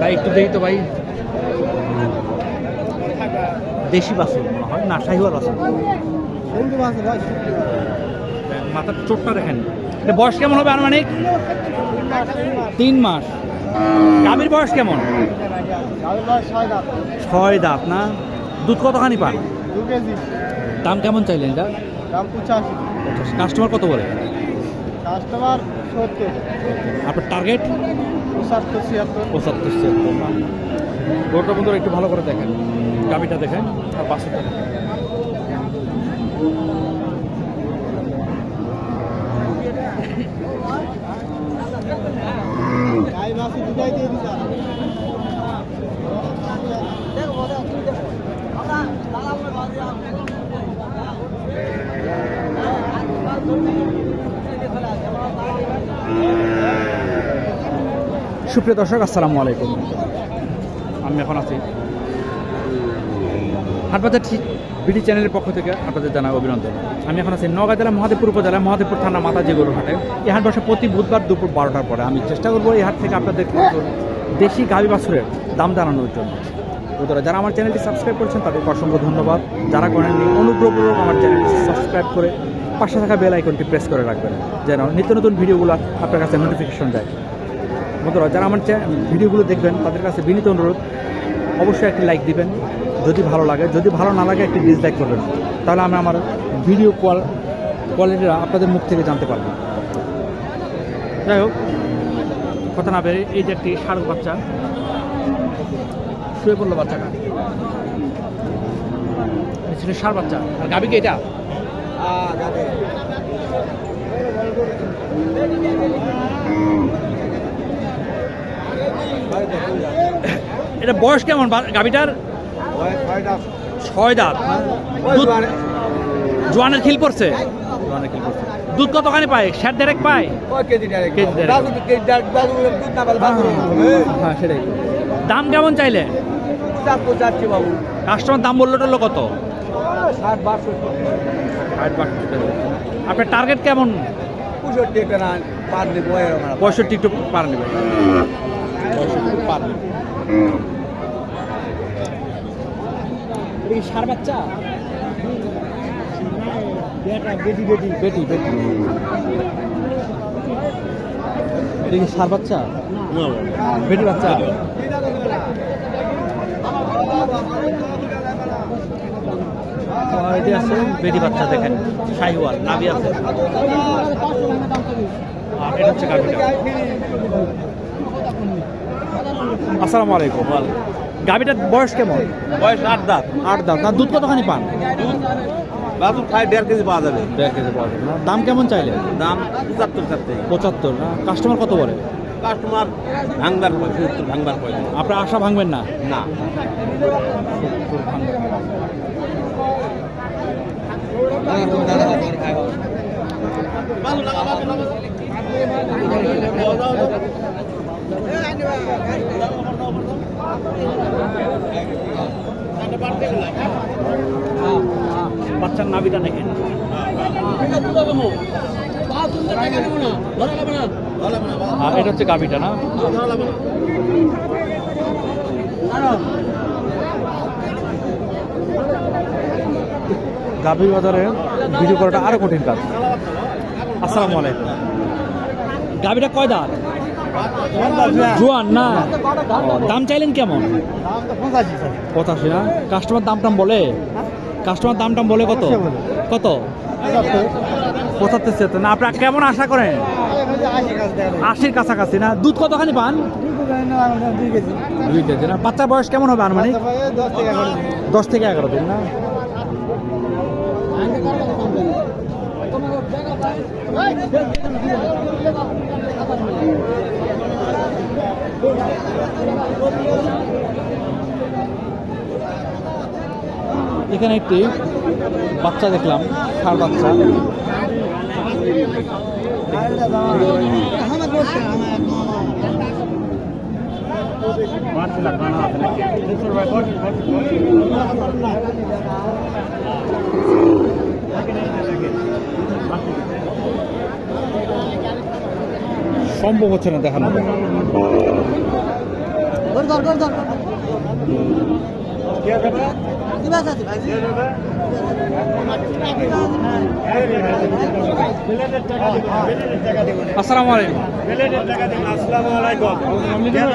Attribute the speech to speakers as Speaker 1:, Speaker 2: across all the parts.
Speaker 1: ভাই একটু দেখি তো ভাই। দেশি বাসন মনে হয়। না শাহিওয়াল বাসন মাথার চোটটা দেখেন। এটা বয়স কেমন হবে আনুমানিক? তিন মাস। গাভীর বয়স কেমন? ছয় দাঁত না? দুধ কতখানি পান? দাম কেমন চাইলেন এটা? কাস্টমার কত বলে?
Speaker 2: কাস্টমার সত্তর।
Speaker 1: আপনার টার্গেট
Speaker 2: পঁচাত্তর ছিয়াত্তর।
Speaker 1: পঁচাত্তর ছিয়াত্তর। গরুটা বন্ধুরা একটু ভালো করে দেখেন। গাভিটা দেখেন আর বাসুটা দেখেন।
Speaker 2: গাই দুটাই দিয়ে
Speaker 1: সুপ্রিয় দর্শক, আসসালামু আলাইকুম। আমি এখন আছি হাটবাজার ঠিক বিডি চ্যানেলের পক্ষ থেকে আপনাদের জানাই অভিনন্দন। আমি এখন আছি নগাঁ জেলা মহাদেবপুর উপজেলা, মহাদেবপুর থানা মাতাজি গরু হাটে। এই হাট বসে প্রতি বুধবার দুপুর বারোটার পরে। আমি চেষ্টা করব এই হাট থেকে আপনাদের দেশি গাভী বাছুরের দাম জানানোর জন্য। যারা আমার চ্যানেলটি সাবস্ক্রাইব করেছেন, তাদেরকে অসংখ্য ধন্যবাদ। যারা করেননি, অনুগ্রহপূর্বক আমার চ্যানেলটি সাবস্ক্রাইব করে পাশে থাকা বেল আইকনটি প্রেস করে রাখবেন, যেন নিত্য নতুন ভিডিওগুলো আপনার কাছে নোটিফিকেশন যায় বন্ধুরা যারা আমার ভিডিওগুলো দেখবেন, তাদের কাছে বিনীত অনুরোধ, অবশ্যই একটি লাইক দিবেন। যদি ভালো লাগে, যদি ভালো না লাগে, একটি ডিসলাইক করবেন। তাহলে আমি আমার ভিডিও কোয়াল কোয়ালিটিটা আপনাদের মুখ থেকে জানতে পারব। যাই হোক, কথা না বেরে এই যে একটি শারক বাচ্চা, শুয়ে পড়ল বাচ্চাটা। ছিল সার বাচ্চা। আর গাবি কি এটা? এটা বয়স কেমন গাবিটার ছয় দাঁত। জোয়ানের খিল পড়ছে জোয়ানের খিল পড়ছে? দুধ কতখানি পায়? ষাট দেড়েক পায়? কেজি দেড়েক। হ্যাঁ সেটাই। দাম কেমন চাইলে? কাস্টমার দাম বলল টললো কত? আপনার টার্গেট কেমন? পঁয়ষট্টি একটু পার নেবে। কি সার বাচ্চা? বেটি বেটি। বেটি বেটি। এটা কি সার বাচ্চা? বেটি বাচ্চা? এটি আছে বেটি বাচ্চা দেখেন। শাহিওয়াল নাভি আছে। আর এটা হচ্ছে গাভিটা। আসসালামু আলাইকুম। গাভিটার বয়স কেমন?
Speaker 3: বয়স আট দাঁত।
Speaker 1: আট দাঁত। না দুধ কতখানি পান?
Speaker 3: বাথরুম খায় দেড় কেজি পাওয়া যাবে।
Speaker 1: দেড় কেজি পাওয়া যাবে দাম কেমন চাইলে
Speaker 3: দাম পঁচাত্তর চারটে
Speaker 1: পঁচাত্তর না? কাস্টমার কত বলে?
Speaker 3: কাস্টমার ভাঙবার পয়সা সত্তর ভাঙবার পয়সা।
Speaker 1: আপনার আশা ভাঙবেন না?
Speaker 3: না।
Speaker 1: বাচ্চার নাভিটা দেখেন। এটা হচ্ছে গাভিটা না? গাভীর বাজারে ভিডিও করাটা আরও কঠিন কাজ। আসসালামু আলাইকুম। গাভিটা কয় দাঁত? জোয়ান, না? দাম চাইলেন কেমন?
Speaker 2: পঁচাশি,
Speaker 1: না? কাস্টমার দাম টাম বলে? কাস্টমার দাম টাম বলে কত। কত?
Speaker 2: পঁচাত্তর
Speaker 1: না? আপনার কেমন আশা করেন? আশির কাছাকাছি, না? দুধ কতখানি পান?
Speaker 2: দুই কেজি,
Speaker 1: না? বাচ্চার বয়স কেমন হবে আনুমানিক?
Speaker 2: দশ থেকে এগারো দিন,
Speaker 1: না? এখানে একটি বাচ্চা দেখলাম ষাঁড় বাচ্চা। সম্ভব হচ্ছে না দেখানো
Speaker 2: ভাই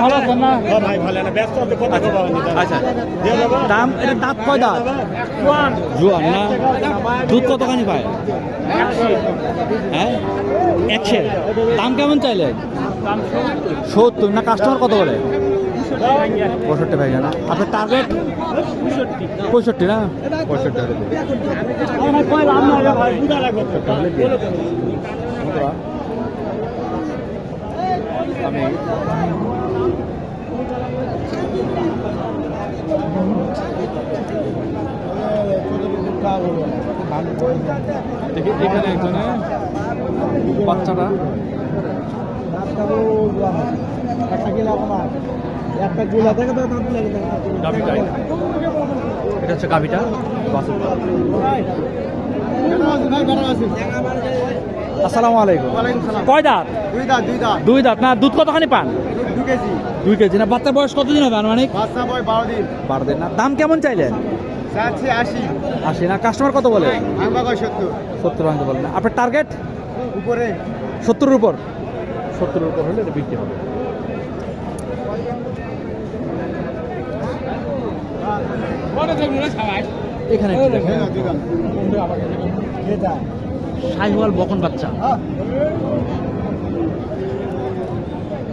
Speaker 1: ভালো না? আচ্ছা। দাম এটা দাঁত কয় দাঁত? জোয়ান। না? দুধ কতখানি পায়? হ্যাঁ? একশো দাম কেমন চাইলে সত্তর, না কাস্টমার কত বলে পঁয়ষট্টি ভাই না? আপনার টার্গেট পঁয়ষট্টি, না? পঁয়ষট্টি আমি এখানে বাচ্চাটা
Speaker 2: একটা গিলা আমার একটা গুলা দেখে তো দাঁত লাগে
Speaker 1: গাভিটা। এটা হচ্ছে গাভিটা। আসসালামু আলাইকুম। কয় দাঁত?
Speaker 2: দুই দাঁত দুই দাঁত।
Speaker 1: দুই দাঁত। না দুধ কতখানি পান?
Speaker 2: দু কেজি।
Speaker 1: দুই কেজি। না বাচ্চার বয়স কতদিন হবে আনুমানিক?
Speaker 2: বাচ্চা বয় বারো দিন।
Speaker 1: বারো দিন। না দাম কেমন চাইলেন?
Speaker 2: আশি।
Speaker 1: আশি। না কাস্টমার কত বলে?
Speaker 2: সত্তর?
Speaker 1: সত্তর ভাঙতে বলেন না। আপনার টার্গেট
Speaker 2: উপরে
Speaker 1: সত্তরের উপর। সত্তরের উপর হলে এটা বিক্রি হবে। এখানে একটু শাহিওয়াল বকন বাচ্চা।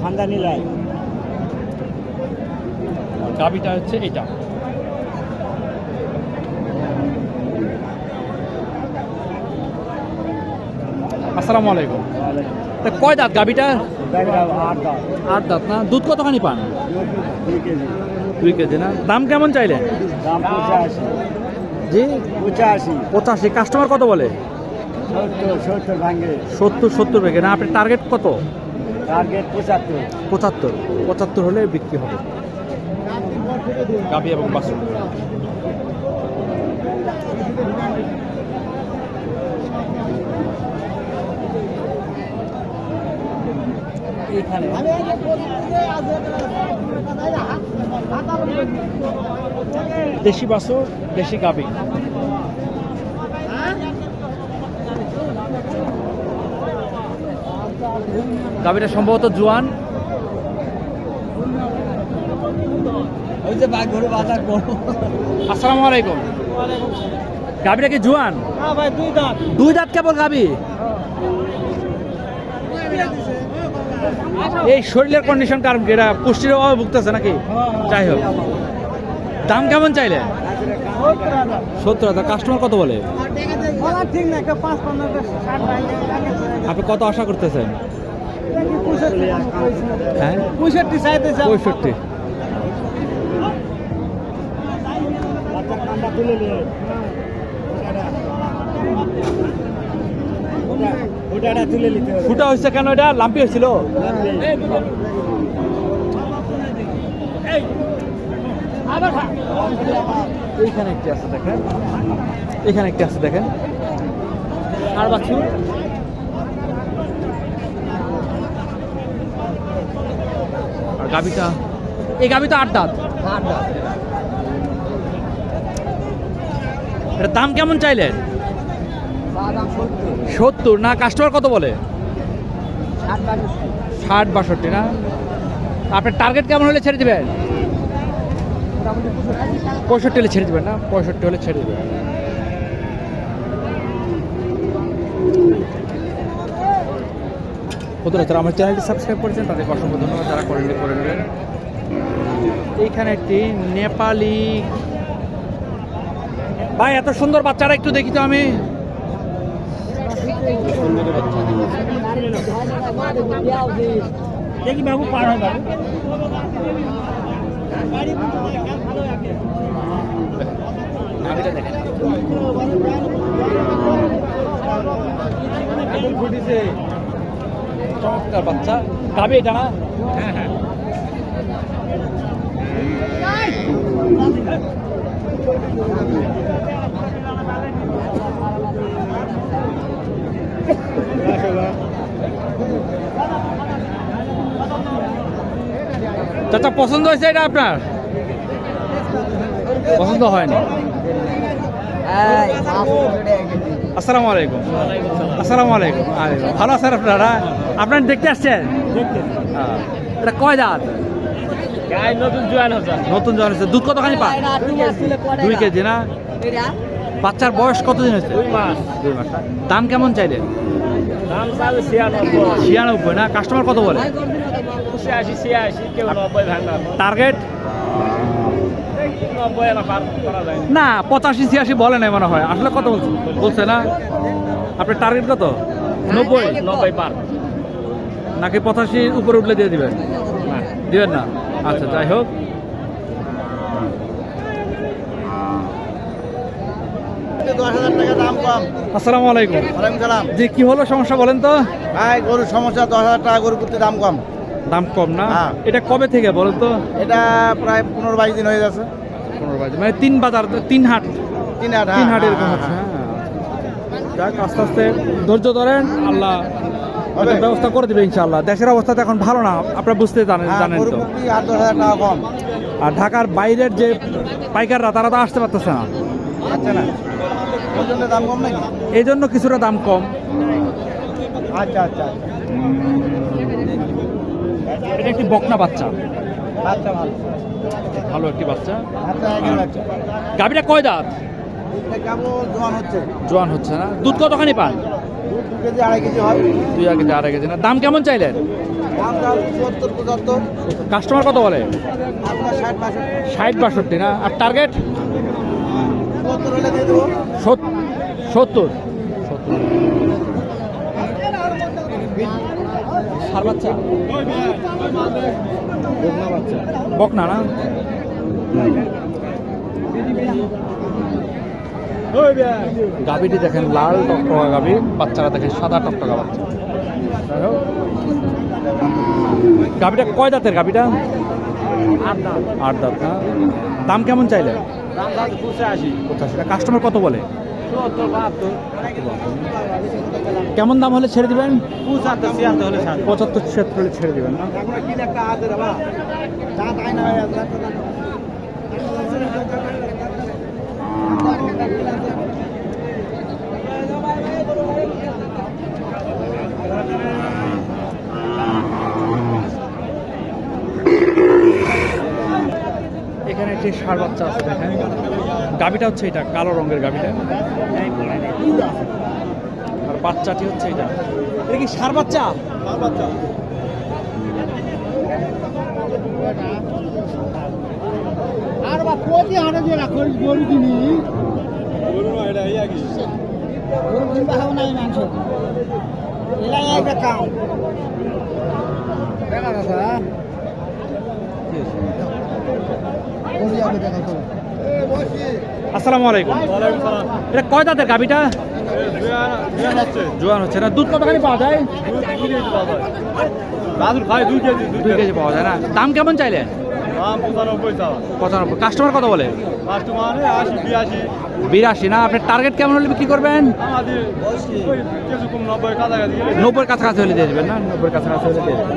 Speaker 2: ঠান্ডা নিলাই
Speaker 1: গাবিটা হচ্ছে এটা। আসসালামু আলাইকুম। তা কয় দাঁত গাবিটা
Speaker 2: আট দাঁত
Speaker 1: না? দুধ কতখানি পান?
Speaker 2: দুই কেজি।
Speaker 1: না? দাম কেমন
Speaker 2: পঁচাশি
Speaker 1: জি?
Speaker 2: পঁচাশি।
Speaker 1: পঁচাশি কাস্টমার কত বলে?
Speaker 2: সত্তর সত্তর ভাঙে
Speaker 1: না, আপনার টার্গেট কত?
Speaker 2: টার্গেট পঁচাত্তর।
Speaker 1: পঁচাত্তর পঁচাত্তর হলে বিক্রি হবে। গাবি এবং বাসু দেশি বাসু দেশি গাবি গাবিটা সম্ভবত জোয়ান।
Speaker 2: ওই যে গরু বাজার
Speaker 1: আসসালামু আলাইকুম। গাবিটা কি জোয়ান?
Speaker 2: হ্যাঁ ভাই দুই দাঁত।
Speaker 1: দুই দাঁত কেবল গাবি এই শরীরের কন্ডিশন কারণ কি? এটা পুষ্টির অভাবে ভুগতেছে নাকি? যাই হোক। দাম কেমন চাইলে? সত্তর হাজার। কাস্টমার কত বলে? আপনি কত আশা করতেছেন? হ্যাঁ?
Speaker 2: পঁয়ষট্টি নিয়ে ওটা তুলে নিতে হবে
Speaker 1: ফুটা হয়েছে কেন এটা? লাম্পি হয়েছিল? এইখানে একটি আছে দেখেন। এখানে একটি আছে দেখেন। আর বাছুর আর গাবিটা? এই গাবিটা আট দাঁত। এটার দাম কেমন চাইলেন? সত্তর না? কাস্টমার কত বলে? ষাট বাষট্টি না? আপনার টার্গেট কেমন হলে ছেড়ে দেবেন? পঁয়ষট্টি হলে ছেড়ে দেবেন না? পঁয়ষট্টি হলে ছেড়ে দেবেন। বন্ধুরা আমার চ্যানেলটি সাবস্ক্রাইব করেছেন, তাদেরকে অসংখ্য ধন্যবাদ। যারা করেননি, করে নেবেন। এইখানে একটি নেপালি ভাই, এত সুন্দর বাচ্চারা একটু দেখি তো আমি।
Speaker 2: দেখি বাবু পার হয় বাবু
Speaker 1: দেখেন চমৎকার বাচ্চা গাবি এটা না হ্যাঁ হ্যাঁ চাচা পছন্দ হয়েছে এটা আপনার? পছন্দ হয়নি। আসসালামু আলাইকুম। আসসালামু আলাইকুম। ভালো আছেন আপনারা? আপনার দেখতে আসছেন? এটা কয় দাঁত?
Speaker 2: নতুন জোয়ান হচ্ছে
Speaker 1: নতুন দুধ কতখানি পান? দুই কেজি না? বাচ্চার বয়স কতদিন হয়েছে?
Speaker 2: দুই মাস।
Speaker 1: দুই মাস দাম কেমন চাইলে
Speaker 2: দাম ছিয়ানব্বই।
Speaker 1: ছিয়ানব্বই না? কাস্টমার কত বলে?
Speaker 2: ছিয়াশি ছিয়াশি কেউ নব্বই ভাঙা
Speaker 1: টার্গেট
Speaker 2: না।
Speaker 1: না পঁচাশি ছিয়াশি বলে নাই মনে হয়। আসলে কত বলছে? বলছে না? আপনার টার্গেট কত? নব্বই।
Speaker 2: নব্বই পার।
Speaker 1: নাকি পঁচাশি উপরে উঠলে দিয়ে দিবেন? দিবেন না? আচ্ছা যাই হোক।
Speaker 2: দশ হাজার টাকা দাম কম
Speaker 1: আসসালামু আলাইকুম।
Speaker 2: সালাম।
Speaker 1: জি কি হলো সমস্যা বলেন তো?
Speaker 2: ভাই গরুর সমস্যা দশ হাজার টাকা গরু করতে দাম কম।
Speaker 1: দাম কম না?
Speaker 2: হ্যাঁ।
Speaker 1: এটা কবে থেকে বলেন তো?
Speaker 2: এটা প্রায় পনেরো বাইশ দিন হয়ে যাচ্ছে
Speaker 1: পনেরো বাজে মানে তিন বাজার তিন হাট।
Speaker 2: তিন হাট
Speaker 1: তিন
Speaker 2: হ্যাঁ,
Speaker 1: হাট এরকম
Speaker 2: হ্যাঁ, হ্যাঁ।
Speaker 1: হ্যাঁ। যাক আস্তে আস্তে ধৈর্য ধরেন আল্লাহ। ব্যবস্থা করে দিবে ইনশাল্লাহ দেশের অবস্থা তো এখন ভালো না আপনারা বুঝতে জানেন জানেন তো।
Speaker 2: কম।
Speaker 1: আর ঢাকার বাইরের যে পাইকাররা তারা তো আসতে পারতেছে না।
Speaker 2: আচ্ছা না। দাম কম নাকি?
Speaker 1: এই জন্য কিছুটা দাম কম।
Speaker 2: আচ্ছা আচ্ছা
Speaker 1: এটা একটি বকনা বাচ্চা।
Speaker 2: ভালো।
Speaker 1: একটি বাচ্চা। গাভিটা কয় দাঁত?
Speaker 2: জোয়ান হচ্ছে।
Speaker 1: না। দুধ কতখানি পান? দুই কেজি আড়াই কেজি না। দাম কেমন চাইলেন? কাস্টমার কত বলে?
Speaker 2: ষাট বাষট্টি।
Speaker 1: না? আর টার্গেট?
Speaker 2: সত্তর।
Speaker 1: সত্তর। সার বাচ্চা?
Speaker 2: বকনা
Speaker 1: না? গাবিটি দেখেন লাল টকটকা গাবি বাচ্চারা দেখেন সাদা টকটকা বাচ্চা। গাবিটা কয় দাঁতের গাবিটা আট দাঁত না? দাম কেমন চাইলে
Speaker 2: পঁচাশি।
Speaker 1: কাস্টমার কত বলে? কেমন দাম হলে ছেড়ে দিবেন?
Speaker 2: পঁচাত্তর ছিয়াত্তর হলে ছাড়।
Speaker 1: দিবেন না?
Speaker 2: একটা হাতে রে বা দাঁত আয় না আছে
Speaker 1: এখানে একটি ষাড় বাচ্চা আছে দেখেন। গাবিটা হচ্ছে এটা কালো রঙের গাবিটা আর বাচ্চাটি হচ্ছে এটা। এটা কি ষাড় বাচ্চা?
Speaker 2: আর বা কোটি হারে যে রাখো গরু কিনি। গরু কিনতে হবে না এই মাংস। এলাই একটা কাম দেখা গেছে
Speaker 1: আসসালামু আলাইকুম। এটা কয় দাঁতের গাবিটা জোয়ান হচ্ছে। না দুধ কতখানি পাওয়া যায়?
Speaker 3: খায় দুই কেজি
Speaker 1: দুই কেজি। পাওয়া যায় না। দাম কেমন চাইলেন
Speaker 3: পঁচানব্বই
Speaker 1: কাস্টমার কত বলে?
Speaker 3: বিরাশি।
Speaker 1: না? আপনার টার্গেট কেমন হলে বিক্রি করবেন?
Speaker 3: নব্বই কাছাকাছি
Speaker 1: হলে দিয়ে দেবেন না? নব্বই কাছাকাছি হলে দিয়ে দেবেন।